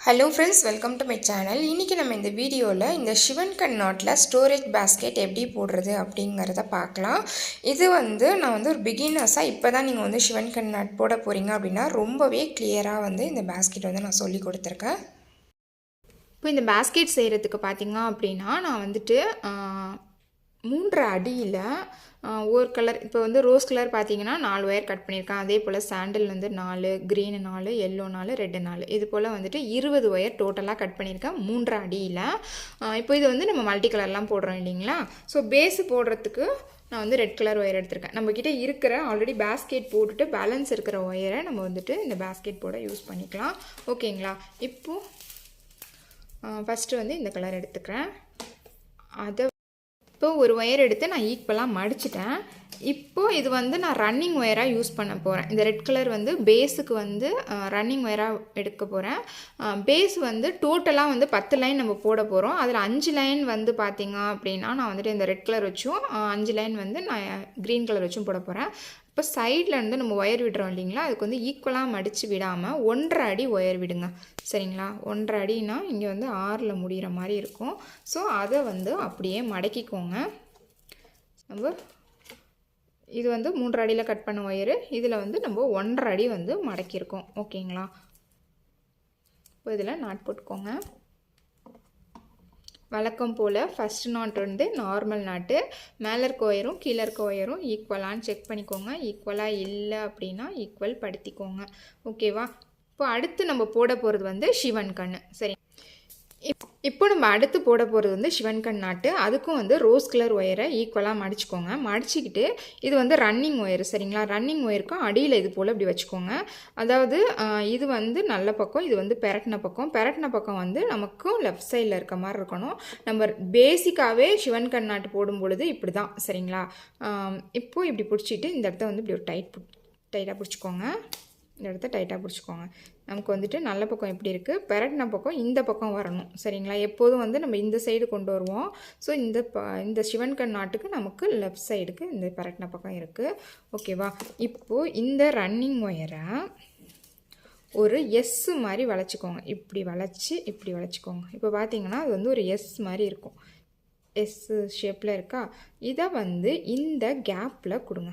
Hello friends welcome to my channel இன்றைக்கி நம்ம இந்த வீடியோவில் இந்த சிவன் கண் நாட்டில் ஸ்டோரேஜ் பேஸ்கெட் எப்படி போடுறது அப்படிங்கிறத பார்க்கலாம். இது வந்து நான் வந்து ஒரு பிகினர்ஸாக இப்போ தான் நீங்கள் வந்து சிவன் கண் நாட் போட போகிறீங்க அப்படின்னா ரொம்பவே கிளியராக வந்து இந்த பேஸ்கெட் வந்து நான் சொல்லி கொடுத்துருக்கேன். இப்போ இந்த பேஸ்கெட் செய்கிறதுக்கு பார்த்தீங்க அப்படின்னா நான் வந்துட்டு மூன்றரை அடியில் ஒரு கலர் இப்போ வந்து ரோஸ் கலர் பார்த்தீங்கன்னா நாலு ஒயர் கட் பண்ணியிருக்கேன். அதே போல் சாண்டில் வந்து நாலு க்ரீனு நாலு எல்லோ நாலு ரெட்டு நாலு. இது போல் வந்துட்டு இருபது ஒயர் டோட்டலாக கட் பண்ணியிருக்கேன் மூன்றரை அடியில். இப்போ இது வந்து நம்ம மல்டி கலர்லாம் போடுறோம் இல்லைங்களா? ஸோ பேஸு போடுறதுக்கு நான் வந்து ரெட் கலர் ஒயர் எடுத்திருக்கேன். நம்மக்கிட்ட இருக்கிற ஆல்ரெடி பேஸ்கெட் போட்டுட்டு பேலன்ஸ் இருக்கிற ஒயரை நம்ம வந்துட்டு இந்த பேஸ்கெட் போட யூஸ் பண்ணிக்கலாம். ஓகேங்களா? இப்போது ஃபஸ்ட்டு வந்து இந்த கலர் எடுத்துக்கிறேன். அதை இப்போ ஒரு ஒயர் எடுத்து நான் ஈக்குவலாக மடிச்சிட்டேன். இப்போது இது வந்து நான் ரன்னிங் ஒயராக யூஸ் பண்ண போகிறேன் இந்த ரெட் கலர் வந்து பேஸுக்கு வந்து ரன்னிங் ஒயராக எடுக்க போகிறேன் பேஸ் வந்து டோட்டலாக வந்து பத்து லைன் நம்ம போட போகிறோம் அதில் அஞ்சு லைன் வந்து பார்த்திங்க அப்படின்னா நான் வந்துட்டு இந்த ரெட் கலர் வச்சும் அஞ்சு லைன் வந்து நான் க்ரீன் கலர் வச்சும் போட போகிறேன் இப்போ சைடில் இருந்து நம்ம ஒயர் விடுறோம் இல்லைங்களா அதுக்கு வந்து ஈக்குவலாக மடித்து விடாமல் ஒன்றரை அடி ஒயர் விடுங்க. சரிங்களா? ஒன்றரை அடினா இங்கே வந்து ஆறில் முடிகிற மாதிரி இருக்கும். ஸோ அதை வந்து அப்படியே மடக்கிக்கோங்க. நம்ம இது வந்து மூன்றரை அடியில் கட் பண்ண ஒயரு இதில் வந்து நம்ம ஒன்றரை அடி வந்து மடக்கியிருக்கோம். ஓகேங்களா? இப்போ இதில் நாட் போட்டுக்கோங்க. வழக்கம் போல் ஃபஸ்ட் நாட் வந்து நார்மல் நாட்டு மேலே இருக்க ஒயரும் கீழே இருக்க ஒயரும் ஈக்குவலான்னு செக் பண்ணிக்கோங்க. ஈக்குவலாக இல்லை அப்படின்னா ஈக்குவல் படுத்திக்கோங்க. ஓகேவா இப்போ அடுத்து நம்ம போட போகிறது வந்து சிவன் கண் சரி. இப் இப்போ நம்ம அடுத்து போட போகிறது வந்து சிவன் கண் நாட்டு. அதுக்கும் வந்து ரோஸ் கலர் ஒயரை ஈக்குவலாக மடிச்சுக்கோங்க. மடிச்சுக்கிட்டு இது வந்து ரன்னிங் ஒயர் சரிங்களா? ரன்னிங் ஒயருக்கும் அடியில் இது போல் இப்படி வச்சுக்கோங்க. அதாவது இது வந்து நல்ல பக்கம் இது வந்து பெரட்டின பக்கம். பெரட்டின பக்கம் வந்து நமக்கும் லெஃப்ட் சைடில் இருக்க மாதிரி இருக்கணும். நம்ம பேசிக்காகவே சிவன் கண் நாட்டு போடும் பொழுது இப்படி தான் சரிங்களா இப்போது இப்படி பிடிச்சிட்டு இந்த இடத்த வந்து இப்படி ஒரு டைட் டைட்டாக பிடிச்சிக்கோங்க. இந்த இடத்த டைட்டாக பிடிச்சிக்கோங்க. நமக்கு வந்துட்டு நல்ல பக்கம் எப்படி இருக்குது பெரட்டின பக்கம் இந்த பக்கம் வரணும். சரிங்களா? எப்போதும் வந்து நம்ம இந்த சைடு கொண்டு வருவோம். ஸோ இந்த ப இந்த சிவன் கண் நாட்டுக்கு நமக்கு லெஃப்ட் சைடுக்கு இந்த பெரட்டின பக்கம் இருக்குது ஓகேவா இப்போது இந்த ரன்னிங் ஒயரை ஒரு எஸ் மாதிரி வளைச்சிக்கோங்க. இப்படி வளைச்சி இப்படி வளைச்சிக்கோங்க. இப்போ பார்த்தீங்கன்னா அது வந்து ஒரு எஸ் மாதிரி இருக்கும். எஸ் ஷேப்பில் இருக்கா? இதை வந்து இந்த கேப்பில் கொடுங்க.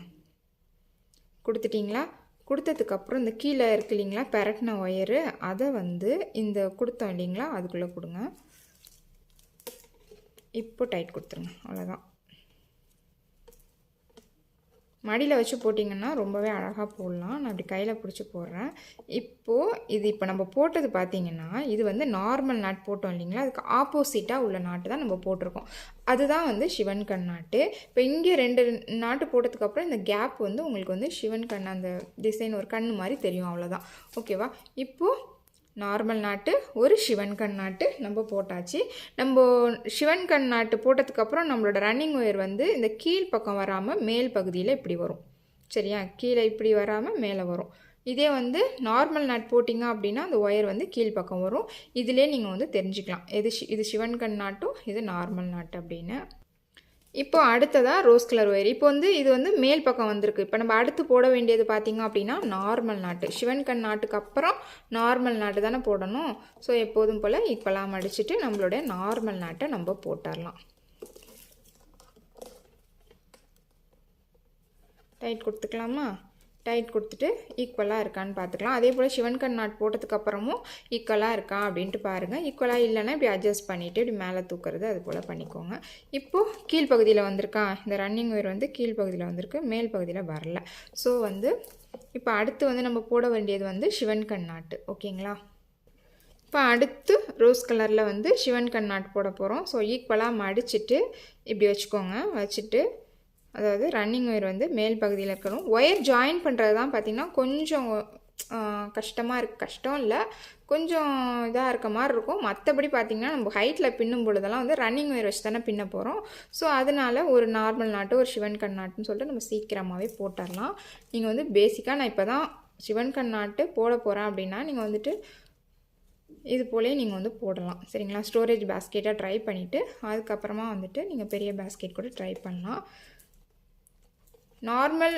கொடுத்துட்டிங்களா? கொடுத்ததுக்கப்புறம் இந்த கீழே இருக்கு இல்லைங்களா பெரட்டின ஒயரு அதை வந்து இந்த கொடுத்தோம் இல்லைங்களா அதுக்குள்ளே கொடுங்க. இப்போ டைட் கொடுத்துருங்க அவ்வளோதான். மடியில் வச்சு போட்டிங்கன்னா ரொம்பவே அழகாக போடலாம். நான் அப்படி கையில் பிடிச்சி போடுறேன். இப்போது இது இப்போ நம்ம போட்டது பார்த்திங்கன்னா இது வந்து நார்மல் நாட் போட்டோம் இல்லைங்களா? அதுக்கு ஆப்போசிட்டாக உள்ள நாட்டு தான் நம்ம போட்டிருக்கோம். அதுதான் வந்து சிவன் கண் நாட்டு. இப்போ இங்கே ரெண்டு நாட்டு போட்டதுக்கப்புறம் இந்த கேப் வந்து உங்களுக்கு வந்து சிவன் கண் அந்த டிசைன் ஒரு கண் மாதிரி தெரியும் அவ்வளோதான் ஓகேவா இப்போது நார்மல் நாட்டு ஒரு சிவன் கண் நாட்டு நம்ம போட்டாச்சு. நம்ம சிவன் கண் நாட்டு போட்டதுக்கப்புறம் நம்மளோட ரன்னிங் ஒயர் வந்து இந்த கீழ் பக்கம் வராமல் மேல் பகுதியில் இப்படி வரும். சரியா? கீழே இப்படி வராமல் மேலே வரும். இதே வந்து நார்மல் நாட் போட்டிங்க அப்படின்னா அந்த ஒயர் வந்து கீழ் பக்கம் வரும். இதிலே நீங்கள் வந்து தெரிஞ்சுக்கலாம். எது இது சிவன் கண் நாட்டும் இது நார்மல் நாட்டு அப்படின்னு. இப்போ அடுத்ததாக ரோஸ் கலர் ஒயர் இப்போ வந்து இது வந்து மேல் பக்கம் வந்திருக்கு. இப்போ நம்ம அடுத்து போட வேண்டியது பார்த்திங்க அப்படின்னா நார்மல் நாட்டு. சிவன் கண் நாட்டுக்கு அப்புறம் நார்மல் நாட்டு தானே போடணும். ஸோ எப்போதும் போல் ஈக்குவலாக மடிச்சுட்டு நம்மளுடைய நார்மல் நாட்டை நம்ம போட்டுடலாம் டைட் கொடுத்துக்கலாமா? டைட் கொடுத்துட்டு ஈக்குவலாக இருக்கான்னு பார்த்துக்கலாம். அதே போல் சிவன் கண் நாட் போட்டதுக்கப்புறமும் ஈக்குவலாக இருக்கா அப்படின்ட்டு பாருங்கள் ஈக்குவலாக இல்லைன்னா இப்படி அட்ஜஸ்ட் பண்ணிவிட்டு இப்படி மேலே தூக்குறது அது போல் பண்ணிக்கோங்க. இப்போது கீழ்ப்பகுதியில் வந்திருக்கா? இந்த ரன்னிங் ஒயர் வந்து கீழ்ப்பகுதியில் வந்திருக்கு மேல் பகுதியில் வரல. ஸோ வந்து இப்போ அடுத்து வந்து நம்ம போட வேண்டியது வந்து சிவன் கண் நாட்டு. ஓகேங்களா இப்போ அடுத்து ரோஸ் கலரில் வந்து சிவன் கண் நாட்டு போட போகிறோம் ஸோ ஈக்குவலாக மடிச்சுட்டு இப்படி வச்சுக்கோங்க. வச்சுட்டு அதாவது ரன்னிங் ஒயர் வந்து மேல் பகுதியில் இருக்கணும். ஒயர் ஜாயின் பண்ணுறது தான் பார்த்திங்கன்னா கொஞ்சம் கஷ்டமாக இருக்கு. கஷ்டம் இல்லை. கொஞ்சம் இதாக இருக்க மாதிரி இருக்கும். மற்றபடி பார்த்திங்கன்னா நம்ம ஹைட்டில் பின்னும் பொழுதெல்லாம் வந்து ரன்னிங் ஒயர் வச்சு தானே பின்ன போகிறோம் ஸோ அதனால ஒரு நார்மல் நாட்டு ஒரு சிவன் கண் நாட்டுன்னு சொல்லிட்டு நம்ம சீக்கிரமாகவே போட்டுடலாம் நீங்கள் வந்து பேசிக்காக நான் இப்போ தான் சிவன் கண் நாட்டு போட போகிறேன் அப்படின்னா நீங்கள் வந்துட்டு இது போலே நீங்கள் வந்து போடலாம். சரிங்களா? ஸ்டோரேஜ் பேஸ்கெட்டாக ட்ரை பண்ணிவிட்டு அதுக்கப்புறமா வந்துட்டு நீங்கள் பெரிய பேஸ்கெட் கூட ட்ரை பண்ணலாம். நார்மல்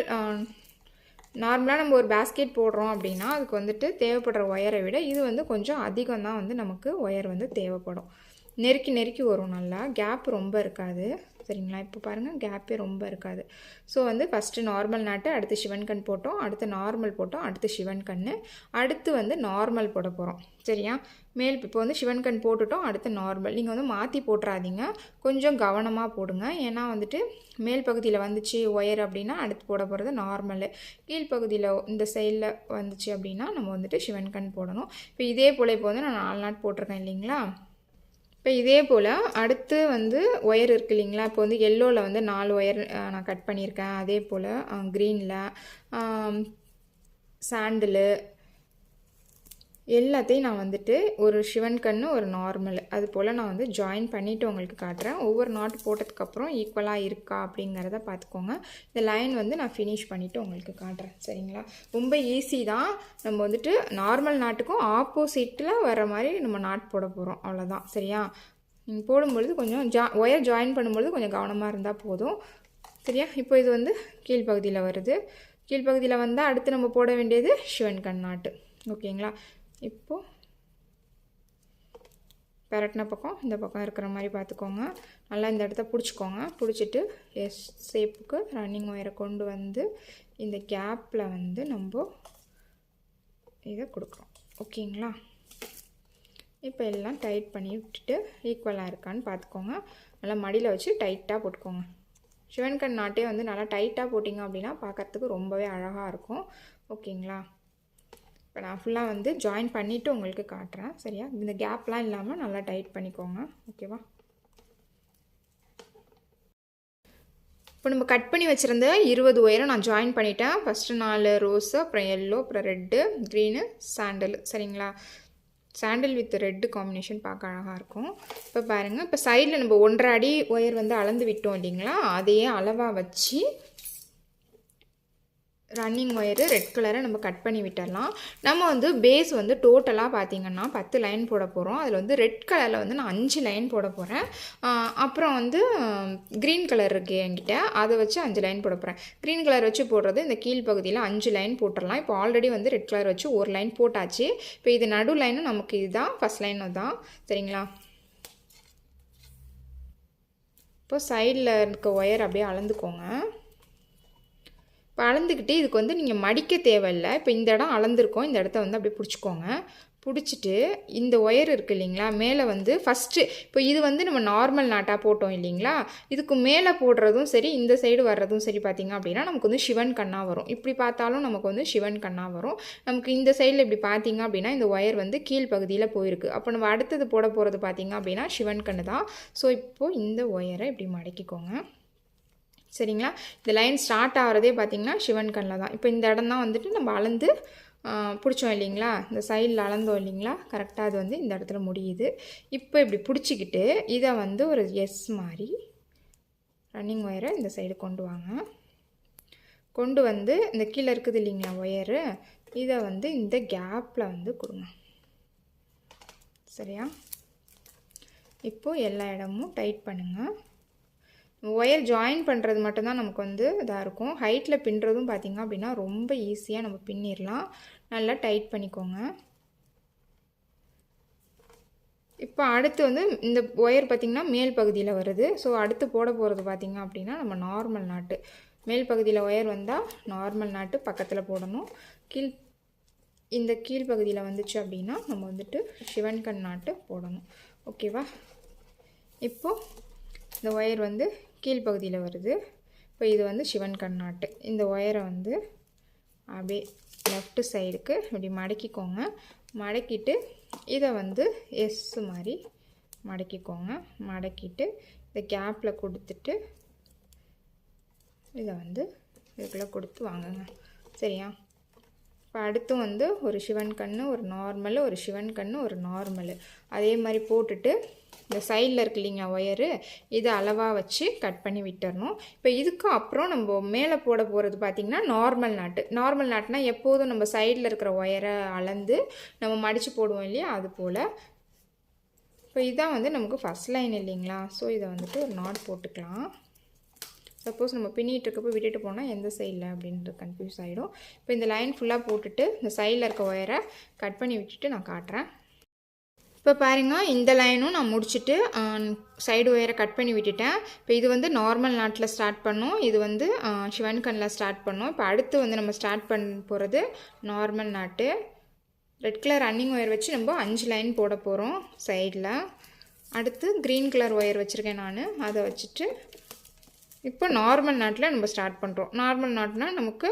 நார்மலாக நம்ம ஒரு பேஸ்கெட் போடுறோம் அப்படின்னா அதுக்கு வந்துட்டு தேவைப்படுற ஒயரை விட இது வந்து கொஞ்சம் அதிகம் தான் வந்து நமக்கு ஒயர் வந்து தேவைப்படும். நெருக்கி நெருக்கி வரும் நல்லா. கேப் ரொம்ப இருக்காது. சரிங்களா? இப்போ பாருங்கள் கேப்பே ரொம்ப இருக்காது. ஸோ வந்து ஃபஸ்ட்டு நார்மல் நாட்டு அடுத்து சிவன் கண் போட்டோம் அடுத்து நார்மல் போட்டோம் அடுத்து சிவன் கண் அடுத்து வந்து நார்மல் போட போகிறோம் சரியா? மேல் இப்போ வந்து சிவன் கண் போட்டுட்டோம் அடுத்து நார்மல் நீங்கள் வந்து மாற்றி போட்டுறாதீங்க. கொஞ்சம் கவனமாக போடுங்க. ஏன்னா வந்துட்டு மேல் பகுதியில் வந்துச்சு ஒயர் அப்படின்னா அடுத்து போட போகிறது நார்மலு கீழ்ப்பகுதியில் இந்த சைடில் வந்துச்சு அப்படின்னா நம்ம வந்துட்டு சிவன் கண் போடணும். இப்போ இதே போல் இப்போ வந்து நான் நாலு நாட் போட்டிருக்கேன் இல்லைங்களா? இப்போ இதே போல் அடுத்து வந்து ஒயர் இருக்கு இல்லைங்களா? இப்போ வந்து எல்லோவில் வந்து நாலு ஒயர் நான் கட் பண்ணியிருக்கேன். அதே போல் க்ரீனில் சாண்டிலு எல்லாத்தையும் நான் வந்துட்டு ஒரு சிவன் கண்ணு ஒரு நார்மல் அது போல் நான் வந்து ஜாயின் பண்ணிவிட்டு உங்களுக்கு காட்டுறேன். ஒவ்வொரு நாட்டு போட்டதுக்கப்புறம் ஈக்குவலாக இருக்கா அப்படிங்கிறத பார்த்துக்கோங்க. இந்த லைன் வந்து நான் ஃபினிஷ் பண்ணிவிட்டு உங்களுக்கு காட்டுறேன். சரிங்களா? ரொம்ப ஈஸி தான். நம்ம வந்துட்டு நார்மல் நாட்டுக்கும் ஆப்போசிட்டில் வர மாதிரி நம்ம நாட் போட போகிறோம் அவ்வளோதான் சரியா? நீங்கள் போடும்பொழுது கொஞ்சம் ஜா ஒயர் ஜாயின் பண்ணும்பொழுது கொஞ்சம் கவனமாக இருந்தால் போதும். சரியா? இப்போ இது வந்து கீழ்ப்பகுதியில் வருது. கீழ்ப்பகுதியில் வந்தால் அடுத்து நம்ம போட வேண்டியது சிவன் கண் நாட்டு ஓகேங்களா? இப்போது பெரட்டின பக்கம் இந்த பக்கம் இருக்கிற மாதிரி பார்த்துக்கோங்க. நல்லா இந்த இடத்த பிடிச்சிக்கோங்க. பிடிச்சிட்டு எஸ் ஷேப்புக்கு ரன்னிங் ஒயரை கொண்டு வந்து இந்த கேப்பில் வந்து நம்ம இதை கொடுக்குறோம். ஓகேங்களா? இப்போ எல்லாம் டைட் பண்ணி விட்டுட்டு ஈக்குவலாக இருக்கான்னு பார்த்துக்கோங்க. நல்லா மடியில் வச்சு டைட்டாக போட்டுக்கோங்க. சிவன்கண் நாட்டே வந்து நல்லா டைட்டாக போட்டிங்க அப்படின்னா பார்க்கறதுக்கு ரொம்பவே அழகாக இருக்கும். ஓகேங்களா? இப்போ நான் ஃபுல்லாக வந்து ஜாயின் பண்ணிவிட்டு உங்களுக்கு காட்டுறேன். சரியா? இந்த கேப்லாம் இல்லாமல் நல்லா டைட் பண்ணிக்கோங்க. ஓகேவா இப்போ நம்ம கட் பண்ணி வச்சுருந்த இருபது ஒயரை நான் ஜாயின் பண்ணிட்டேன். ஃபஸ்ட்டு நாலு ரோஸு அப்புறம் எல்லோ அப்புறம் ரெட்டு க்ரீனு சாண்டல் சரிங்களா? சாண்டில் வித் ரெட்டு காம்பினேஷன் பார்க்க அழகாக இருக்கும். இப்போ பாருங்கள் இப்போ சைடில் நம்ம ஒன்றரை அடி ஒயர் வந்து அளந்து விட்டோம் இல்லைங்களா? அதையே அளவாக வச்சு ரன்னிங் ஒயரு ரெட் கலரை நம்ம கட் பண்ணி விட்டுடலாம் நம்ம வந்து பேஸ் வந்து டோட்டலாக பார்த்தீங்கன்னா பத்து லைன் போட போகிறோம் அதில் வந்து ரெட் கலரில் வந்து நான் அஞ்சு லைன் போட போகிறேன் அப்புறம் வந்து க்ரீன் கலர் இருக்குது என்கிட்ட. அதை வச்சு அஞ்சு லைன் போட போகிறேன் க்ரீன் கலர் வச்சு போடுறது இந்த கீழ்ப்பகுதியில் அஞ்சு லைன் போட்டுடலாம் இப்போ ஆல்ரெடி வந்து ரெட் கலர் வச்சு ஒரு லைன் போட்டாச்சு. இப்போ இது நடு லைனும் நமக்கு இதுதான். ஃபஸ்ட் லைனும் தான். சரிங்களா? இப்போ சைடில் இருக்க ஒயர் அப்படியே அளந்துக்கோங்க. இப்போ அளந்துக்கிட்டு இதுக்கு வந்து நீங்கள் மடிக்க தேவையில்லை. இப்போ இந்த இடம் அளந்துருக்கோம். இந்த இடத்த வந்து அப்படியே பிடிச்சிக்கோங்க. பிடிச்சிட்டு இந்த ஒயர் இருக்குது இல்லைங்களா? மேலே வந்து ஃபஸ்ட்டு இப்போ இது வந்து நம்ம நார்மல் நாட்டாக போட்டோம் இல்லைங்களா? இதுக்கு மேலே போடுறதும் சரி இந்த சைடு வர்றதும் சரி பார்த்திங்க அப்படின்னா நமக்கு வந்து சிவன் கண்ணாக வரும். இப்படி பார்த்தாலும் நமக்கு வந்து சிவன் கண்ணாக வரும். நமக்கு இந்த சைடில் இப்படி பார்த்தீங்க அப்படின்னா இந்த ஒயர் வந்து கீழ் பகுதியில் போயிருக்கு. அப்போ நம்ம அடுத்தது போட போகிறது பார்த்திங்க அப்படின்னா சிவன் கண்ணு தான். ஸோ இப்போது இந்த ஒயரை இப்படி மடக்கிக்கோங்க. சரிங்களா? இந்த லைன் ஸ்டார்ட் ஆகிறதே பார்த்திங்கன்னா சிவன் கண்ணில் தான். இப்போ இந்த இடம் தான் வந்துட்டு நம்ம அளந்து பிடிச்சோம் இல்லைங்களா? இந்த சைடில் அளந்தோம் இல்லைங்களா? கரெக்டாக அது வந்து இந்த இடத்துல முடியுது. இப்போ இப்படி பிடிச்சிக்கிட்டு இதை வந்து ஒரு எஸ் மாதிரி ரன்னிங் ஒயரை இந்த சைடு கொண்டு வாங்க. கொண்டு வந்து இந்த கீழே இருக்குது இல்லைங்களா ஒயரு இதை வந்து இந்த கேப்பில் வந்து கொடுங்க. சரியா? இப்போது எல்லா இடமும் டைட் பண்ணுங்கள் ஒயர் ஜாயின் பண்ணுறது மட்டும்தான் நமக்கு வந்து இதாக இருக்கும். ஹைட்டில் பின்னுறதும் பார்த்திங்க அப்படின்னா ரொம்ப ஈஸியாக நம்ம பின்னிடலாம் நல்லா டைட் பண்ணிக்கோங்க. இப்போ அடுத்து வந்து இந்த ஒயர் பார்த்திங்கன்னா மேல் பகுதியில் வருது. ஸோ அடுத்து போட போகிறது பார்த்திங்க அப்படின்னா நம்ம நார்மல் நாட்டு. மேல் பகுதியில் ஒயர் வந்தால் நார்மல் நாட்டு பக்கத்தில் போடணும். கீழ் இந்த கீழ்ப்பகுதியில் வந்துச்சு அப்படின்னா நம்ம வந்துட்டு சிவன்கண் நாட்டு போடணும். ஓகேவா இப்போது இந்த ஒயர் வந்து கீழ்ப்பகுதியில் வருது. இப்போ இது வந்து சிவன் கண்ணாட்டு. இந்த ஒயரை வந்து அப்படியே லெஃப்ட் சைடுக்கு இப்படி மடக்கிக்கோங்க. மடக்கிட்டு இதை வந்து எஸ் மாதிரி மடக்கிக்கோங்க. மடக்கிட்டு இந்த கேப்பில் கொடுத்துட்டு இதை வந்து இதுக்குள்ளே கொடுத்து வாங்குங்க. சரியா? இப்போ அடுத்து வந்து ஒரு சிவன் கன்று ஒரு நார்மலு ஒரு சிவன் கன்று ஒரு நார்மலு அதே மாதிரி போட்டுட்டு இந்த சைடில் இருக்கு இல்லைங்க ஒயரு இதை அளவாக வச்சு கட் பண்ணி விட்டுறணும். இப்போ இதுக்கு அப்புறம் நம்ம மேலே போட போகிறது பார்த்திங்கன்னா நார்மல் நாட்டு நார்மல் நாட்டுனா எப்போதும் நம்ம சைடில் இருக்கிற ஒயரை அளந்து நம்ம மடித்து போடுவோம் இல்லையா அது போல். இப்போ இதான் வந்து நமக்கு ஃபஸ்ட் லைன் இல்லைங்களா ஸோ இதை வந்துட்டு ஒரு நாட் போட்டுக்கலாம். சப்போஸ் நம்ம பின்னிட்டு இருக்கப்போ விட்டுட்டு போனால் எந்த சைடில் அப்படின்றது கன்ஃபியூஸ் ஆகிடும் இப்போ இந்த லைன் ஃபுல்லாக போட்டுட்டு இந்த சைடில் இருக்க ஒயரை கட் பண்ணி விட்டுட்டு நான் காட்டுறேன். இப்போ பாருங்க இந்த லைனும் நான் முடிச்சுட்டு சைடு ஒயரை கட் பண்ணி விட்டுட்டேன். இப்போ இது வந்து நார்மல் நாட்டில் ஸ்டார்ட் பண்ணோம். இது வந்து சிவன் கண்ணில் ஸ்டார்ட் பண்ணோம். இப்போ அடுத்து வந்து நம்ம ஸ்டார்ட் பண்ண போகிறது நார்மல் நாட்டு ரெட் கலர் ரன்னிங் ஒயர் வச்சு நம்ம அஞ்சு லைன் போட போகிறோம் சைடில் அடுத்து க்ரீன் கலர் ஒயர் வச்சுருக்கேன் நான். அதை வச்சுட்டு இப்போ நார்மல் நாட்டில் நம்ம ஸ்டார்ட் பண்ணுறோம் நார்மல் நாட்னால் நமக்கு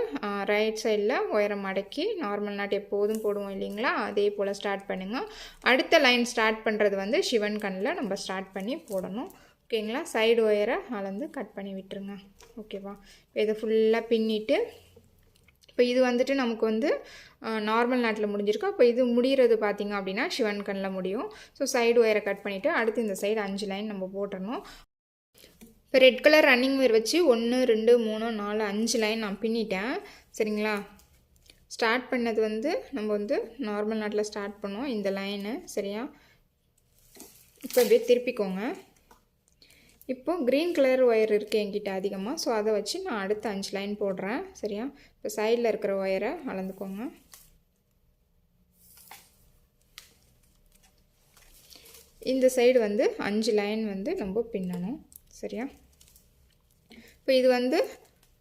ரைட் சைடில் ஒயரை மடக்கி நார்மல் நாட் எப்போதும் போடுவோம் இல்லைங்களா? அதே போல் ஸ்டார்ட் பண்ணுங்கள் அடுத்த லைன் ஸ்டார்ட் பண்ணுறது வந்து சிவன் கண்ணில் நம்ம ஸ்டார்ட் பண்ணி போடணும். ஓகேங்களா சைடு ஒயரை அளந்து கட் பண்ணி விட்டுருங்க. ஓகேவா இப்போ இதை ஃபுல்லாக பின்னிட்டு இப்போ இது வந்துட்டு நமக்கு வந்து நார்மல் நாட்டில் முடிஞ்சிருக்கு அப்போ இது முடிகிறது பார்த்திங்க அப்படின்னா சிவன் கண்ணில் முடியும். ஸோ சைடு ஒயரை கட் பண்ணிவிட்டு அடுத்து இந்த சைடு அஞ்சு லைன் நம்ம போட்டணும். இப்போ ரெட் கலர் ரன்னிங் வேர் வச்சு ஒன்று ரெண்டு மூணு நாலு அஞ்சு லைன் நான் பின்னிட்டேன். சரிங்களா? ஸ்டார்ட் பண்ணது வந்து நம்ம வந்து நார்மல் நாட்டில் ஸ்டார்ட் பண்ணோம் இந்த லைனு சரியா? இப்போ அப்படியே திருப்பிக்கோங்க. இப்போ க்ரீன் கலர் ஒயர் இருக்குது என்கிட்ட அதிகமாக ஸோ அதை வச்சு நான் அடுத்த அஞ்சு லைன் போடுறேன். சரியா? இப்போ சைடில் இருக்கிற ஒயரை அளந்துக்கோங்க. இந்த சைடு வந்து அஞ்சு லைன் வந்து நம்ம பின்னணும். சரியா? இப்போ இது வந்து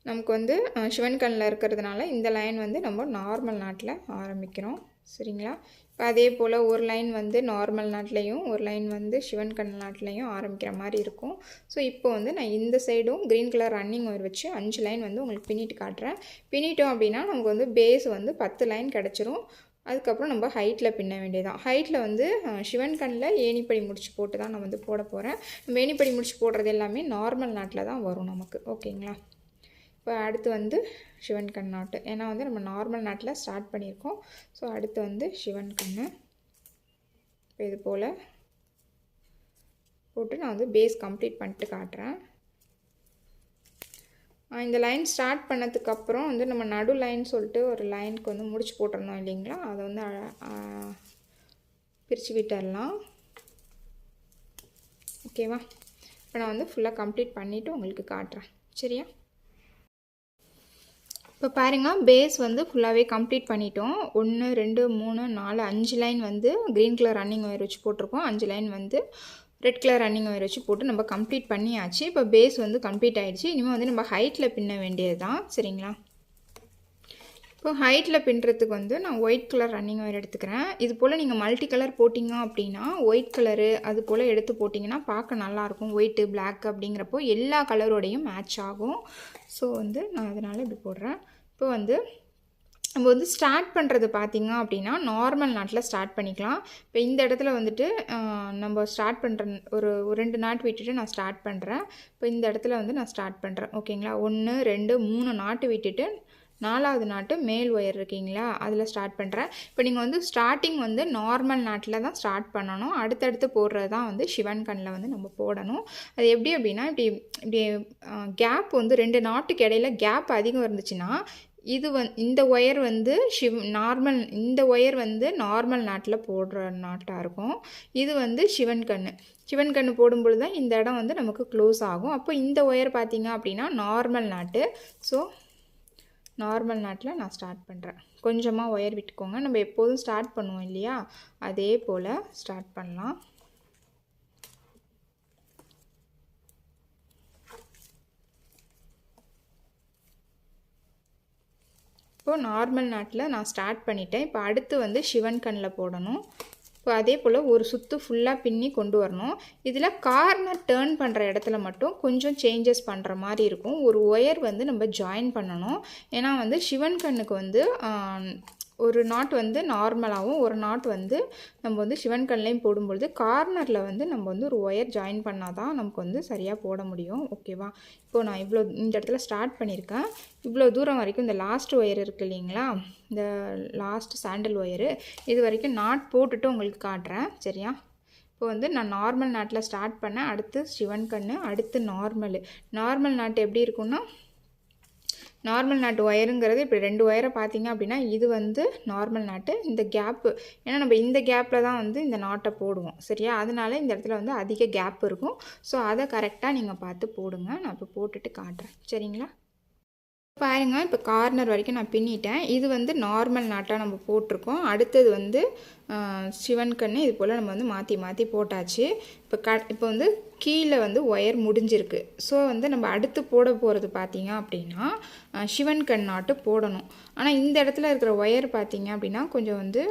நமக்கு வந்து சிவன் கண்ணில் இருக்கிறதுனால இந்த லைன் வந்து நம்ம நார்மல் நாட்டில் ஆரம்பிக்கிறோம். சரிங்களா? இப்போ அதே போல் ஒரு லைன் வந்து நார்மல் நாட்டிலையும் ஒரு லைன் வந்து சிவன் கண் நாட்டிலையும் ஆரம்பிக்கிற மாதிரி இருக்கும். ஸோ இப்போ வந்து நான் இந்த சைடும் க்ரீன் கலர் ரன்னிங் ஒயர் வச்சு அஞ்சு லைன் வந்து உங்களுக்கு பின்னிட்டு காட்டுறேன். பின்னிட்டோம் அப்படின்னா நமக்கு வந்து பேஸ் வந்து பத்து லைன் கிடச்சிரும். அதுக்கப்புறம் நம்ம ஹைட்டில் பின்ன வேண்டியதான் ஹைட்டில் வந்து சிவன் கண்ணில் ஏணிப்படி முடிச்சு போட்டு தான் நான் வந்து போட போகிறேன் நம்ம ஏணிப்படி முடிச்சு போடுறது எல்லாமே நார்மல் நாட்டில் தான் வரும் நமக்கு. ஓகேங்களா இப்போ அடுத்து வந்து சிவன் கண் நாட்டு. ஏன்னா வந்து நம்ம நார்மல் நாட்டில் ஸ்டார்ட் பண்ணியிருக்கோம். ஸோ அடுத்து வந்து சிவன் கண்ணு. இப்போ இது போல் போட்டு நான் வந்து பேஸ் கம்ப்ளீட் பண்ணிட்டு காட்டுறேன். இந்த லைன் ஸ்டார்ட் பண்ணதுக்கப்புறம் வந்து நம்ம நடு லைன் சொல்லிட்டு ஒரு லைனுக்கு வந்து முடிச்சு போட்டுருந்தோம் இல்லைங்களா? அதை வந்து பிரித்து விட்டுடலாம் ஓகேவா இப்போ நான் வந்து ஃபுல்லாக கம்ப்ளீட் பண்ணிவிட்டு உங்களுக்கு காட்டுறேன். சரியா? இப்போ பாருங்க பேஸ் வந்து ஃபுல்லாகவே கம்ப்ளீட் பண்ணிட்டோம். ஒன்று ரெண்டு மூணு நாலு அஞ்சு லைன் வந்து க்ரீன் கலர் ரன்னிங் ஒயர் வச்சு போட்டிருக்கோம். அஞ்சு லைன் வந்து ரெட் கலர் ரன்னிங் ஒயர் வச்சு போட்டு நம்ம கம்ப்ளீட் பண்ணியாச்சு. இப்போ பேஸ் வந்து கம்ப்ளீட் ஆகிடுச்சு இனிமேல் வந்து நம்ம ஹைட்டில் பின்ன வேண்டியது தான் சரிங்களா? இப்போ ஹைட்டில் பின்னுறதுக்கு வந்து நான் ஒயிட் கலர் ரன்னிங் ஒயர் எடுத்துக்கிறேன். இது போல் நீங்கள் மல்டி கலர் போட்டிங்க அப்படின்னா ஒயிட் கலரு அது போல் எடுத்து போட்டிங்கன்னா பார்க்க நல்லாயிருக்கும் ஒயிட்டு பிளாக் அப்படிங்கிறப்போ எல்லா கலரோடையும் மேட்ச் ஆகும். ஸோ வந்து நான் அதனால் இப்படி போடுறேன். இப்போ வந்து நம்ம வந்து ஸ்டார்ட் பண்ணுறது பார்த்திங்க அப்படின்னா நார்மல் நாட்டில் ஸ்டார்ட் பண்ணிக்கலாம். இப்போ இந்த இடத்துல வந்துட்டு நம்ம ஸ்டார்ட் பண்ணுற ஒரு ஒரு ரெண்டு நாட் விட்டுட்டு நான் ஸ்டார்ட் பண்ணுறேன் இப்போ இந்த இடத்துல வந்து நான் ஸ்டார்ட் பண்ணுறேன் ஓகேங்களா? ஒன்று ரெண்டு மூணு நாட்டு விட்டுட்டு நாலாவது நாட்டு மேல் ஒயர் இருக்கீங்களா? அதில் ஸ்டார்ட் பண்ணுறேன் இப்போ நீங்கள் வந்து ஸ்டார்டிங் வந்து நார்மல் நாட்டில் தான் ஸ்டார்ட் பண்ணணும். அடுத்தடுத்து போடுறது தான் வந்து சிவன் கண்ணில் வந்து நம்ம போடணும். அது எப்படி அப்படின்னா இப்படி இப்படி கேப் வந்து ரெண்டு நாட்டுக்கு இடையில கேப் அதிகம் இருந்துச்சுன்னா இது வந் இந்த ஒயர் வந்து ஷிவ் நார்மல் இந்த ஒயர் வந்து நார்மல் நாட்டில் போடுற நாட்டாக இருக்கும். இது வந்து சிவன் கண்ணு. சிவன் கண்ணு போடும்பொழுது தான் இந்த இடம் வந்து நமக்கு க்ளோஸ் ஆகும். அப்போ இந்த ஒயர் பார்த்திங்க அப்படின்னா நார்மல் நாட்டு. ஸோ நார்மல் நாட்டில் நான் ஸ்டார்ட் பண்ணுறேன் கொஞ்சமாக ஒயர் விட்டுக்கோங்க. நம்ம எப்போதும் ஸ்டார்ட் பண்ணுவோம் இல்லையா? அதே போல் ஸ்டார்ட் பண்ணலாம். இப்போது நார்மல் நாட்டில் நான் ஸ்டார்ட் பண்ணிட்டேன். இப்போ அடுத்து வந்து சிவன் கண்ணில் போடணும். இப்போ அதே போல் ஒரு சுற்று ஃபுல்லாக பின்னி கொண்டு வரணும். இதில் கார்னர் டேர்ன் பண்ணுற இடத்துல மட்டும் கொஞ்சம் சேஞ்சஸ் பண்ணுற மாதிரி இருக்கும். ஒரு ஒயர் வந்து நம்ம ஜாயின் பண்ணணும். ஏன்னா வந்து சிவன் கண்ணுக்கு வந்து ஒரு நாட் வந்து நார்மலாகவும் ஒரு நாட் வந்து நம்ம வந்து சிவன் கண்ணிலையும் போடும்பொழுது கார்னரில் வந்து நம்ம வந்து ஒரு ஒயர் ஜாயின் பண்ணால் தான் நமக்கு வந்து சரியாக போட முடியும். ஓகேவா இப்போ நான் இவ்வளோ இந்த இடத்துல ஸ்டார்ட் பண்ணியிருக்கேன் இவ்வளோ தூரம் வரைக்கும் இந்த லாஸ்ட் ஒயர் இருக்குது இல்லைங்களா? இந்த லாஸ்ட் சாண்டில் ஒயரு இது வரைக்கும் நாட் போட்டுட்டு உங்களுக்கு காட்டுறேன். சரியா? இப்போ வந்து நான் நார்மல் நாட்டில் ஸ்டார்ட் பண்ணேன். அடுத்து சிவன் கண்ணு அடுத்து நார்மலு நார்மல் நாட்டு எப்படி இருக்கும்னா நார்மல் நாட்டு ஒயருங்கிறது இப்படி ரெண்டு ஒயரை பார்த்தீங்க அப்படின்னா இது வந்து நார்மல் நாட்டு இந்த கேப்பு ஏன்னா நம்ம இந்த கேப்பில் தான் வந்து இந்த நாட்டை போடுவோம். சரியா? அதனால இந்த இடத்துல வந்து அதிக கேப் இருக்கும். ஸோ அதை கரெக்டாக நீங்கள் பார்த்து போடுங்க. நான் இப்போ போட்டுட்டு காட்டுறேன். சரிங்களா? பாருங்கள் இப்போ கார்னர் வரைக்கும் நான் பின்னிட்டேன். இது வந்து நார்மல் நாட்டாக நம்ம போட்டிருக்கோம். அடுத்தது வந்து சிவன் கண்ணு இது போல் நம்ம வந்து மாற்றி மாற்றி போட்டாச்சு. இப்போ க இப்போ வந்து கீழே வந்து ஒயர் முடிஞ்சிருக்கு. ஸோ வந்து நம்ம அடுத்து போட போகிறது பார்த்தீங்க அப்படின்னா சிவன் கண்ணாட்டு போடணும். ஆனால் இந்த இடத்துல இருக்கிற ஒயர் பார்த்தீங்க அப்படின்னா கொஞ்சம் வந்து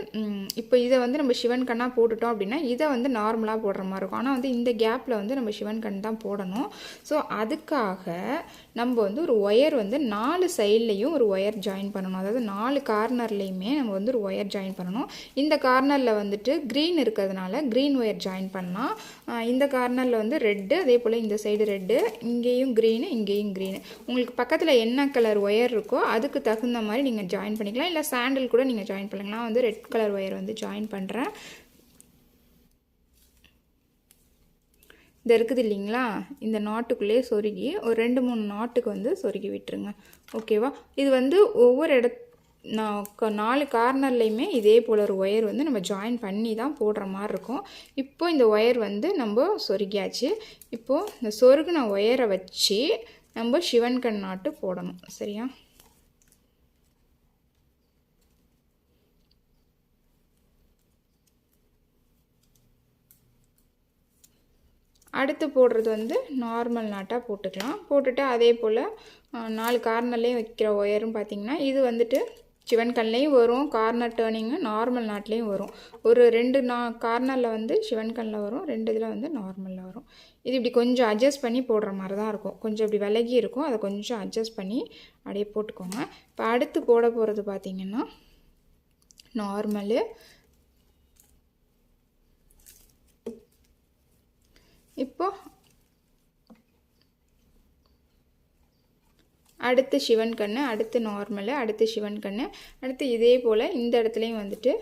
இப்போ இதை வந்து நம்ம சிவன் கண்ணாக போட்டுட்டோம் அப்படின்னா இதை வந்து நார்மலாக போடுற மாதிரி இருக்கும். ஆனால் வந்து இந்த கேப்பில் வந்து நம்ம சிவன் கண் தான் போடணும். ஸோ அதுக்காக நம்ம வந்து ஒரு ஒயர் வந்து நாலு சைட்லேயும் ஒரு ஒயர் ஜாயின் பண்ணணும். அதாவது நாலு கார்னர்லேயுமே நம்ம வந்து ஒரு ஒயர் ஜாயின் பண்ணணும். இந்த கார்னரில் வந்துட்டு க்ரீன் இருக்கிறதுனால க்ரீன் ஒயர் ஜாயின் பண்ணலாம். இந்த கார்னரில் வந்து ரெட்டு அதே போல் இந்த சைடு ரெட்டு இங்கேயும் க்ரீனு இங்கேயும் க்ரீனு உங்களுக்கு பக்கத்தில் என்ன கலர் ஒயர் இருக்கோ அதுக்கு தகுந்த மாதிரி நீங்கள் ஜாயின் பண்ணிக்கலாம். இல்லை சாண்டில் கூட நீங்கள் ஜாயின் பண்ணிக்கலாம். நான் வந்து ரெட் கலர் ஒயர் வந்து ஜாயின் பண்ணுறேன் இது இருக்குது இல்லைங்களா? இந்த நாட்டுக்குள்ளேயே சொருகி ஒரு ரெண்டு மூணு நாட்டுக்கு வந்து சொருகி விட்டுருங்க. ஓகேவா இது வந்து ஒவ்வொரு இடத்து நான் க- நாலு கார்னர்லேயுமே இதே போல் ஒரு ஒயர் வந்து நம்ம ஜாயின் பண்ணி தான் போடுற மாதிரி இருக்கும். இப்போ இந்த ஒயர் வந்து நம்ம சொருகியாச்சு. இப்போது இந்த சொருகின ஒயரை வச்சு நம்ம சிவன் கண் நாட்டு போடணும். சரியா? அடுத்து போடுறது வந்து நார்மல் நாட்டாக போட்டுக்கலாம். போட்டுட்டு அதே போல் நாலு கார்னர்லேயும் வைக்கிற ஒயரும் பார்த்திங்கன்னா இது வந்துட்டு சிவன் கல்லையும் வரும் கார்னர் டேர்னிங்கு நார்மல் நாட்லேயும் வரும். ஒரு ரெண்டு நா கார்னரில் வந்து சிவன் கல்லில் வரும் ரெண்டு இதில் வந்து நார்மலில் வரும். இது இப்படி கொஞ்சம் அட்ஜஸ்ட் பண்ணி போடுற மாதிரி தான் இருக்கும். கொஞ்சம் இப்படி விலகி இருக்கும். அதை கொஞ்சம் அட்ஜஸ்ட் பண்ணி அப்படியே போட்டுக்கோங்க. இப்போ அடுத்து போட போகிறது பார்த்திங்கன்னா நார்மலு இப்போ அடுத்து சிவன் கண் அடுத்து நார்மலு அடுத்து சிவன் கண் அடுத்து இதே போல் இந்த இடத்துலையும் வந்துட்டு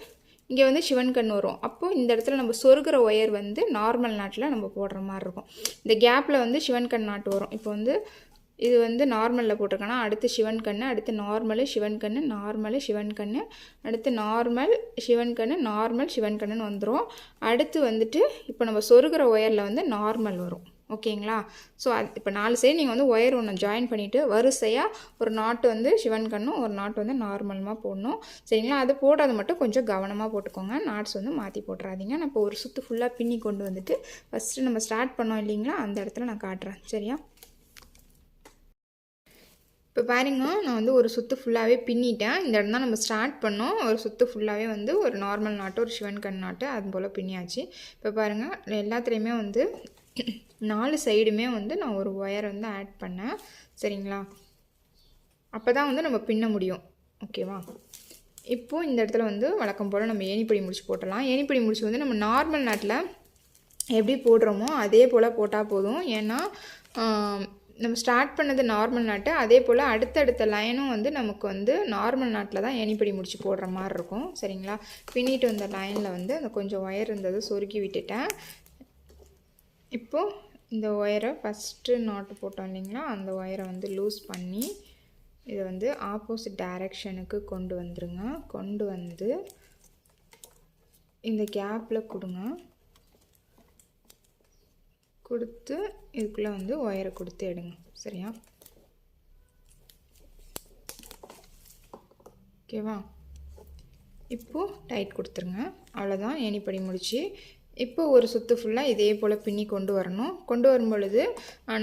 இங்கே வந்து சிவன் கண் வரும். அப்போது இந்த இடத்துல நம்ம சொருகிற ஒயர் வந்து நார்மல் நாட்டில் நம்ம போடுற மாதிரி இருக்கும். இந்த கேப்பில் வந்து சிவன் கண் நாட்டு வரும். இப்போ வந்து இது வந்து நார்மலில் போட்டிருக்கேன்னா அடுத்து சிவன் கண் அடுத்து நார்மலு சிவன் கண் நார்மலு சிவன் கண் அடுத்து நார்மல் சிவன் கண் நார்மல் சிவன் கண்ணுன்னு வந்துடும் அடுத்து வந்துட்டு இப்போ நம்ம சொருகிற ஒயரில் வந்து நார்மல் வரும். ஓகேங்களா? ஸோ அது இப்போ நாலு சைடு நீங்கள் வந்து ஒயர் ஒன்று ஜாயின் பண்ணிவிட்டு வரிசையாக ஒரு நாட்டு வந்து சிவன் கண்ணும் ஒரு நாட்டு வந்து நார்மலமாக போடணும். சரிங்களா? அது போடுறது மட்டும் கொஞ்சம் கவனமாக போட்டுக்கோங்க. நாட்ஸ் வந்து மாற்றி போட்டுறாதீங்க. நான் இப்போ ஒரு சுற்று ஃபுல்லாக பின்னி கொண்டு வந்துட்டு ஃபஸ்ட்டு நம்ம ஸ்டார்ட் பண்ணோம் இல்லைங்களா? அந்த இடத்துல நான் காட்டுறேன். சரியா? இப்போ பாருங்க நான் வந்து ஒரு சுற்று ஃபுல்லாகவே பின்னிட்டேன். இந்த இடம் தான் நம்ம ஸ்டார்ட் பண்ணோம். ஒரு சுற்று ஃபுல்லாகவே வந்து ஒரு நார்மல் நாட்டு ஒரு சிவன் கண் நாட்டு அது போல் பின்னியாச்சு. இப்போ பாருங்கள் எல்லாத்துலேயுமே வந்து நாலு சைடுமே வந்து நான் ஒரு ஒயர் வந்து ஆட் பண்ணேன். சரிங்களா? அப்போ தான் வந்து நம்ம பின்ன முடியும். ஓகேவா இப்போது இந்த இடத்துல வந்து வழக்கம் போல் நம்ம ஏணிப்படி முடிச்சு போட்டலாம் ஏணிப்படி முடிச்சு வந்து நம்ம நார்மல் நாட்டில் எப்படி போடுறோமோ அதே போல் போட்டால் போதும். ஏன்னா நம்ம ஸ்டார்ட் பண்ணது நார்மல் நாட்டு அதே போல் அடுத்தடுத்த லைனும் வந்து நமக்கு வந்து நார்மல் நாட்டில் தான் ஏணிப்படி முடிச்சு போடுற மாதிரி இருக்கும். சரிங்களா? பின்னிட்டு வந்த லைனில் வந்து அந்த கொஞ்சம் ஒயர் இருந்தது சொருக்கி விட்டுட்டேன். இப்போது இந்த ஒயரை ஃபஸ்ட்டு நாட்டு போட்டோம் இல்லைங்களா? அந்த ஒயரை வந்து லூஸ் பண்ணி இதை வந்து ஆப்போசிட் டைரெக்ஷனுக்கு கொண்டு வந்துருங்க. கொண்டு வந்து இந்த கேப்பில் கொடுங்க. கொடுத்து இதுக்குள்ளே வந்து ஒயரை கொடுத்து எடுங்க. சரியா? ஓகேவா இப்போது டைட் கொடுத்துருங்க. அவ்வளோதான் ஏனிப்படி முடிச்சு இப்போ ஒரு சுற்று ஃபுல்லாக இதே போல் பின்னி கொண்டு வரணும். கொண்டு வரும் பொழுது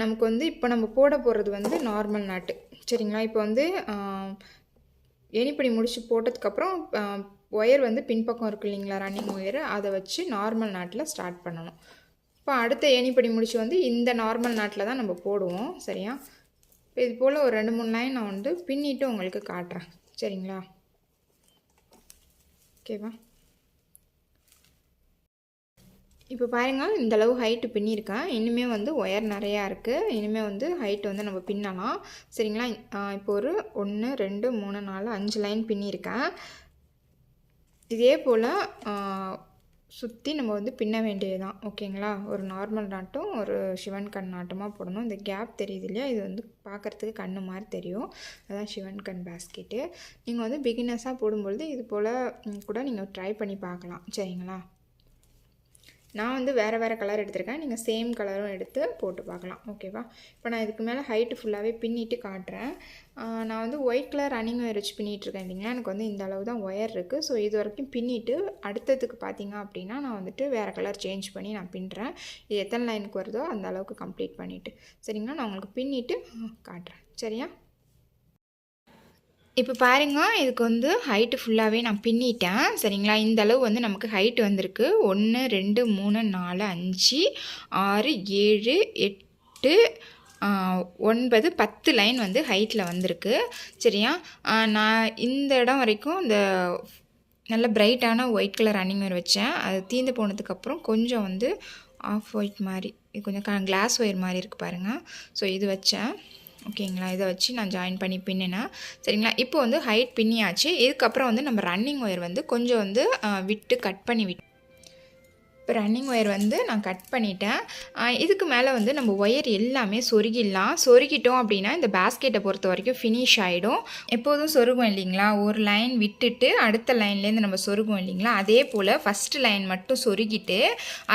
நமக்கு வந்து இப்போ நம்ம போட போகிறது வந்து நார்மல் நாட்டு சரிங்களா? இப்போ வந்து எனிப்படி ஏணிப்படி போட்டதுக்கப்புறம் ஒயர் வந்து பின்பக்கம் இருக்கு இல்லைங்களா? ரன்னிங் ஒயர் அதை வச்சு நார்மல் நாட்டில் ஸ்டார்ட் பண்ணணும். இப்போ அடுத்த ஏணிப்படி முடிச்சு வந்து இந்த நார்மல் நாட்டில் தான் நம்ம போடுவோம். சரியா? இப்போ இது போல் ஒரு ரெண்டு மூணு லைன் நான் வந்து பின்னிட்டு உங்களுக்கு காட்டுறேன். சரிங்களா? ஓகேவா? இப்போ பாருங்க இந்த அளவு ஹைட்டு பின்னியிருக்கேன் இனிமே வந்து ஒயர் நிறையா இருக்குது இனிமேல் வந்து ஹைட் வந்து நம்ம பின்னலாம். சரிங்களா? இப்போ ஒரு ஒன்று ரெண்டு மூணு நாலு அஞ்சு லைன் பின்னியிருக்கேன். இதே போல் சுற்றி நம்ம வந்து பின்ன வேண்டியது தான் ஓகேங்களா? ஒரு நார்மல் நாட்டும் ஒரு சிவன் கண் நாட்டமாக போடணும். இந்த கேப் தெரியுது இல்லையா? இது வந்து பார்க்குறதுக்கு கண்ணு மாதிரி தெரியும். அதான் சிவன் கண் பேஸ்கெட்டு நீங்கள் வந்து பிகினர்ஸாக போடும்பொழுது இது போல் கூட நீங்கள் ட்ரை பண்ணி பார்க்கலாம். சரிங்களா? நான் வந்து வேறு வேறு கலர் எடுத்திருக்கேன். நீங்கள் சேம் கலரும் எடுத்து போட்டு பார்க்கலாம். ஓகேவா இப்போ நான் இதுக்கு மேலே ஹைட்டு ஃபுல்லாகவே பின்னிட்டு காட்டுறேன். நான் வந்து ஒயிட் கலர் ரன்னிங் ஒயர் வச்சு பின்னிட்டுருக்கேன் இல்லைங்களா? எனக்கு வந்து இந்த அளவு தான் ஒயர் இருக்குது ஸோ இது வரைக்கும் பின்னிட்டு அடுத்ததுக்கு பார்த்தீங்க அப்படின்னா நான் வந்துட்டு வேறு கலர் சேஞ்ச் பண்ணி நான் பின்னுறேன். இது எத்தனை லைனுக்கு வருதோ அந்த அளவுக்கு கம்ப்ளீட் பண்ணிவிட்டு சரிங்களா? நான் உங்களுக்கு பின்னிட்டு காட்டுறேன். சரியா? இப்போ பாருங்க இதுக்கு வந்து ஹைட்டு ஃபுல்லாகவே நான் பின்னிட்டேன். சரிங்களா? இந்த அளவு வந்து நமக்கு ஹைட் வந்திருக்கு. ஒன்று ரெண்டு மூணு நாலு அஞ்சு ஆறு ஏழு எட்டு ஒன்பது பத்து லைன் வந்து ஹைட்டில் வந்திருக்கு. சரியா? நான் இந்த இடம் வரைக்கும் இந்த நல்ல பிரைட்டான ஒயிட் கலர் ரன்னிங் ஒயர் வச்சேன். அது தீந்து போனதுக்கப்புறம் கொஞ்சம் வந்து ஆஃப் ஒயிட் மாதிரி கொஞ்சம் கிளாஸ் ஒயர் மாதிரி இருக்குது பாருங்கள் ஸோ இது வச்சேன். ஓகேங்களா? இதை வச்சு நான் ஜாயின் பண்ணி பின்னினேன் சரிங்களா? இப்போ வந்து ஹைட் பின்னியாச்சு. இதுக்கப்புறம் வந்து நம்ம ரன்னிங் ஒயர் வந்து கொஞ்சம் வந்து விட்டு கட் பண்ணி விட்டு இப்போ ரன்னிங் ஒயர் வந்து நான் கட் பண்ணிட்டேன். இதுக்கு மேலே வந்து நம்ம ஒயர் எல்லாமே சொருகிடலாம். சொருகிட்டோம் அப்படின்னா இந்த பேஸ்கெட்டை பொறுத்த வரைக்கும் ஃபினிஷ் ஆகிடும் எப்போதும் சொருகும் இல்லைங்களா? ஒரு லைன் விட்டுட்டு அடுத்த லைன்லேருந்து நம்ம சொருகும் இல்லைங்களா? அதே போல் ஃபஸ்ட்டு லைன் மட்டும் சொருகிட்டு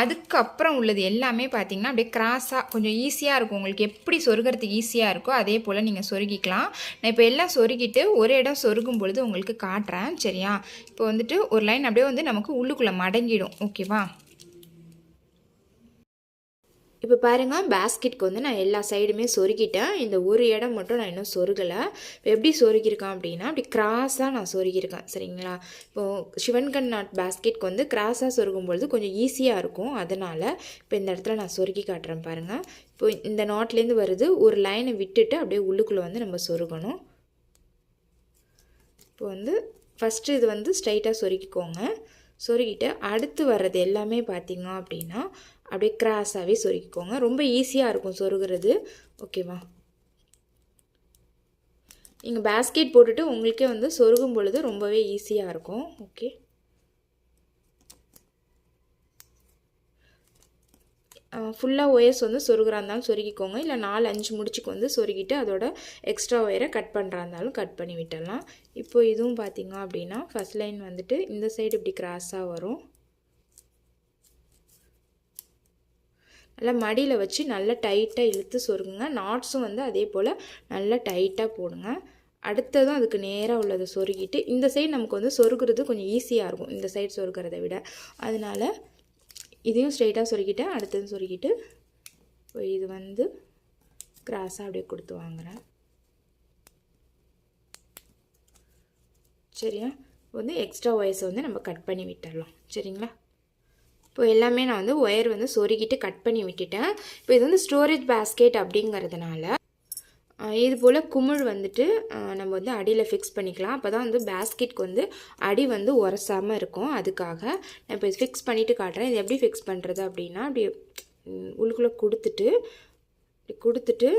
அதுக்கப்புறம் உள்ளது எல்லாமே பார்த்திங்கன்னா அப்படியே கிராஸாக கொஞ்சம் ஈஸியாக இருக்கும். உங்களுக்கு எப்படி சொருகிறதுக்கு ஈஸியாக இருக்கோ அதே போல் நீங்கள் சொருகிக்கலாம். நான் இப்போ எல்லாம் சொருகிட்டு ஒரு இடம் சொருகும் பொழுது உங்களுக்கு காட்டுறேன். சரியா? இப்போ வந்துட்டு ஒரு லைன் அப்படியே வந்து நமக்கு உள்ளுக்குள்ளே மடங்கிடும். ஓகேவா இப்போ பாருங்கள் பேஸ்கெட்க்கு வந்து நான் எல்லா சைடுமே சொருகிட்டேன். இந்த ஒரு இடம் மட்டும் நான் இன்னும் சொருகலை. இப்போ எப்படி சொருகியிருக்கேன் அப்படின்னா அப்படி கிராஸாக நான் சொருகியிருக்கேன் சரிங்களா? இப்போது சிவன்கண் நாட் பேஸ்கெட்க்கு வந்து கிராஸாக சொருகும் பொழுது கொஞ்சம் ஈஸியாக இருக்கும். அதனால் இப்போ இந்த இடத்துல நான் சொருகி காட்டுறேன் பாருங்கள் இப்போ இந்த நாட்லேருந்து வருது. ஒரு லைனை விட்டுட்டு அப்படியே உள்ளுக்குள்ளே வந்து நம்ம சொருகணும். இப்போ வந்து ஃபஸ்ட்டு இது வந்து ஸ்ட்ரைட்டாக சொருக்கிக்கோங்க சொருகிட்டு அடுத்து வர்றது எல்லாமே பார்த்திங்க அப்படின்னா அப்படியே கிராஸாகவே சொருக்கிக்கோங்க. ரொம்ப ஈஸியாக இருக்கும் சொருகிறது. ஓகேவா நீங்கள் பேஸ்கெட் போட்டுட்டு உங்களுக்கே வந்து சொருகும் பொழுது ரொம்பவே ஈஸியாக இருக்கும். ஓகே ஃபுல்லாக ஒயர்ஸ் வந்து சொருகிறா இருந்தாலும் சொருகிக்கோங்க. இல்லை நாலு அஞ்சு முடிச்சுக்கு வந்து சொருகிட்டு அதோட எக்ஸ்ட்ரா ஒயரை கட் பண்ணுறா இருந்தாலும் கட் பண்ணி விட்டுடலாம். இப்போ இதுவும் பார்த்திங்க அப்படின்னா ஃபஸ்ட் லைன் வந்துட்டு இந்த சைடு இப்படி கிராஸாக வரும். நல்லா மடியில் வச்சு நல்லா டைட்டாக இழுத்து சொருகுங்க. நாட்ஸும் வந்து அதே போல் நல்லா டைட்டாக போடுங்க. அடுத்ததும் அதுக்கு நேராக உள்ளதை சொருகிட்டு இந்த சைடு நமக்கு வந்து சொருகிறது கொஞ்சம் ஈஸியாக இருக்கும் இந்த சைடு சொருகிறத விட. அதனால இதையும் ஸ்ட்ரெயிட்டாக சொருகிட்டேன் அடுத்ததும் சொருகிட்டு இது வந்து கிராஸாக அப்படியே கொடுத்து வாங்குகிறேன் சரியா? வந்து எக்ஸ்ட்ரா ஒயர்ஸை வந்து நம்ம கட் பண்ணி விட்டுடலாம் சரிங்களா? இப்போ எல்லாமே நான் வந்து ஒயர் வந்து சொருகிட்டு கட் பண்ணி விட்டுட்டேன். இப்போ இது வந்து ஸ்டோரேஜ் பேஸ்கெட் அப்படிங்கிறதுனால இது போல் குமிழ் வந்துட்டு நம்ம வந்து அடியில் ஃபிக்ஸ் பண்ணிக்கலாம். அப்போ தான் வந்து பேஸ்கெட்க்கு வந்து அடி வந்து உரசாமல் இருக்கும். அதுக்காக நான் இப்போ இது ஃபிக்ஸ் பண்ணிவிட்டு காட்டுறேன். இது எப்படி ஃபிக்ஸ் பண்ணுறது அப்படின்னா அப்படி உள்ளுக்குள்ளே கொடுத்துட்டு இப்படி கொடுத்துட்டு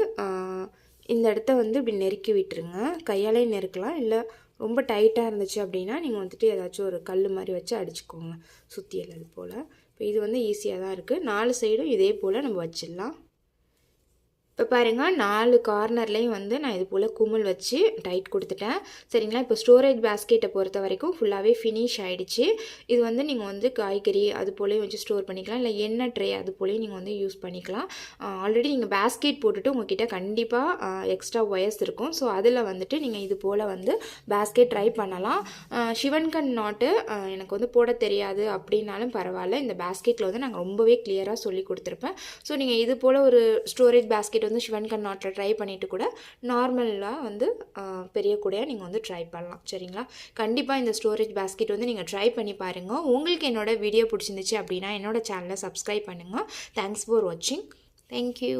இந்த இடத்த வந்து இப்படி நெருக்கி விட்டுருங்க. கையாலே நெருக்கலாம். இல்லை ரொம்ப டைட்டாக இருந்துச்சு அப்படின்னா நீங்கள் வந்துட்டு ஏதாச்சும் ஒரு கல் மாதிரி வச்சு அடிச்சுக்கோங்க. சுத்தியல் அது போல். இப்போ இது வந்து ஈஸியாக தான் இருக்குது நாலு சைடும் இதே போல் நம்ம வச்சிடலாம். இப்போ பாருங்கள் நாலு கார்னர்லேயும் வந்து நான் இது போல் குமிழ் வச்சு டைட் கொடுத்துட்டேன். சரிங்களா? இப்போ ஸ்டோரேஜ் பேஸ்கெட்டை பொறுத்த வரைக்கும் ஃபுல்லாகவே ஃபினிஷ் ஆகிடுச்சு இது வந்து நீங்கள் வந்து காய்கறி அது போலேயும் வச்சு ஸ்டோர் பண்ணிக்கலாம். இல்லை எண்ணெய் ட்ரே அது போலேயும் நீங்கள் வந்து யூஸ் பண்ணிக்கலாம். ஆல்ரெடி நீங்கள் பேஸ்கெட் போட்டுட்டு உங்ககிட்ட கண்டிப்பாக எக்ஸ்ட்ரா ஒயர்ஸ் இருக்கும். ஸோ அதில் வந்துட்டு நீங்கள் இது போல் வந்து பேஸ்கெட் ட்ரை பண்ணலாம். ஆஹ் சிவன்கண் நாட்டு எனக்கு வந்து போட தெரியாது அப்படின்னாலும் பரவாயில்ல. இந்த பேஸ்கெட்டில் வந்து நாங்கள் ரொம்பவே கிளியராக சொல்லி கொடுத்துருப்பேன். ஸோ நீங்கள் இது போல் ஒரு ஸ்டோரேஜ் பேஸ்கெட் வந்து சிவன் நாட்டில் ட்ரை பண்ணிவிட்டு கூட நார்மலாக வந்து பெரிய கூடையாக நீங்கள் வந்து ட்ரை பண்ணலாம். சரிங்களா? கண்டிப்பாக இந்த ஸ்டோரேஜ் பேஸ்கெட் வந்து நீங்கள் ட்ரை பண்ணி பாருங்கள் உங்களுக்கு என்னோடய வீடியோ பிடிச்சிருந்துச்சு அப்படின்னா என்னோடய சேனலை சப்ஸ்கிரைப் பண்ணுங்கள் தேங்க்ஸ் ஃபார் வாட்சிங் தேங்க்யூ